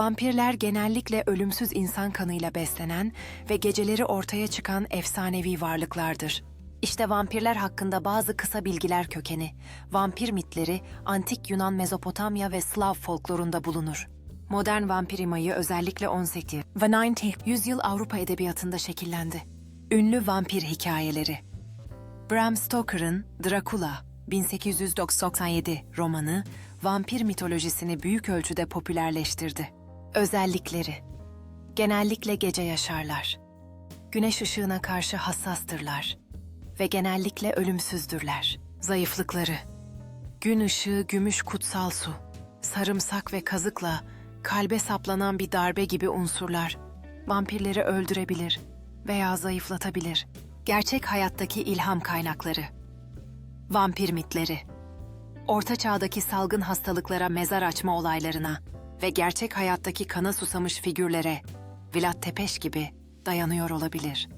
Vampirler genellikle ölümsüz insan kanıyla beslenen ve geceleri ortaya çıkan efsanevi varlıklardır. İşte vampirler hakkında bazı kısa bilgiler kökeni. Vampir mitleri antik Yunan, Mezopotamya ve Slav folklorunda bulunur. Modern vampir imayı özellikle 18 ve 19 yüzyıl Avrupa edebiyatında şekillendi. Ünlü vampir hikayeleri Bram Stoker'ın Dracula 1897 romanı vampir mitolojisini büyük ölçüde popülerleştirdi. Özellikleri Genellikle gece yaşarlar. Güneş ışığına karşı hassastırlar ve genellikle ölümsüzdürler. Zayıflıkları Gün ışığı gümüş kutsal su, sarımsak ve kazıkla kalbe saplanan bir darbe gibi unsurlar vampirleri öldürebilir veya zayıflatabilir. Gerçek hayattaki ilham kaynakları Vampir mitleri Orta çağdaki salgın hastalıklara mezar açma olaylarına ve gerçek hayattaki kana susamış figürlere Vlad Tepeş gibi dayanıyor olabilir.